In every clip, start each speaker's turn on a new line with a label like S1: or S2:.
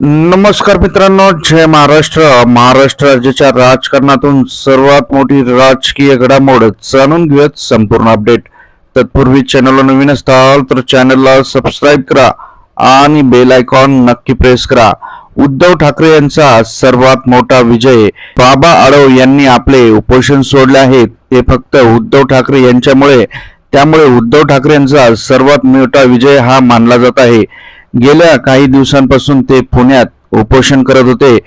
S1: नमस्कार मित्रांनो जय महाराष्ट्र. महाराष्ट्र राज्याच्या राजकारणातून सर्वात मोठी राजकीय घडामोड जाणून घेऊयात संपूर्ण अपडेट तत्पूर्वी चॅनलला नवीन असताल तर चॅनलला सबस्क्राईब करा आणि बेल आयकॉन नक्की प्रेस करा. उद्धव ठाकरे यांचा सर्वात मोठा विजय बाबा आडव यांनी आपले उपोषण सोडले आहे. ते फक्त उद्धव ठाकरे यांच्यामुळे त्यामुळे उद्धव ठाकरे यांचा सर्वात मोठा विजय हा मानला जात आहे. गेल्या काही दिवसांपासून ते पुण्यात उपोषण करत होते.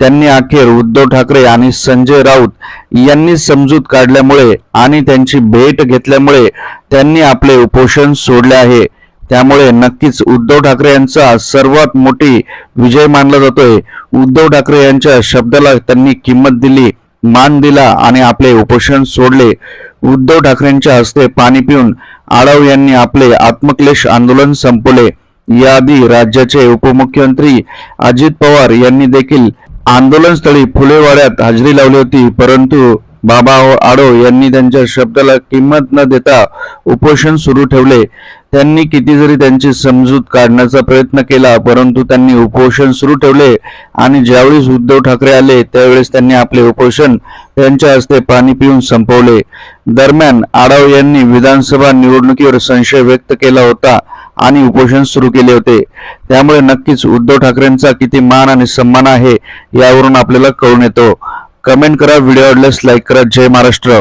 S1: त्यांनी अखेर उद्धव ठाकरे आणि संजय राऊत यांनी समजूत काढल्यामुळे आणि त्यांची भेट घेतल्यामुळे त्यांनी आपले उपोषण सोडले आहे. त्यामुळे नक्कीच उद्धव ठाकरे यांचा सर्वात मोठी विजय मानला जातोय. उद्धव ठाकरे यांच्या शब्दाला त्यांनी किंमत दिली मान दिला आणि आपले उपोषण सोडले. उद्धव ठाकरेंच्या हस्ते पाणी पिऊन आढाव यांनी आपले आत्मक्लेश आंदोलन संपवले. याआधी राज्याचे उपमुख्यमंत्री अजित पवार यांनी देखील आंदोलनस्थळी फुलेवाड्यात हजेरी लावली होती परंतु बाबा आडो यांनी त्यांच्या शब्दाला किंमत न देता उपोषण सुरू ठेवले. त्यांनी किती जरी त्यांची समजूत काढण्याचा प्रयत्न केला परंतु त्यांनी उपोषण सुरू ठेवले आणि ज्यावेळेस उद्धव ठाकरे आले त्यावेळेस त्यांनी आपले उपोषण त्यांच्या हस्ते पाणी पिऊन संपवले. दरम्यान आढाव यांनी विधानसभा निवडणुकीवर संशय व्यक्त केला होता आणि उपोषण सुरू केले होते. त्यामुळे नक्कीच उद्धव ठाकरेंचा किती मान आणि सन्मान आहे यावरून आपल्याला कळून येतो. कमेंट करा व्हिडिओ आवडल्यास लाईक करा. जय महाराष्ट्र.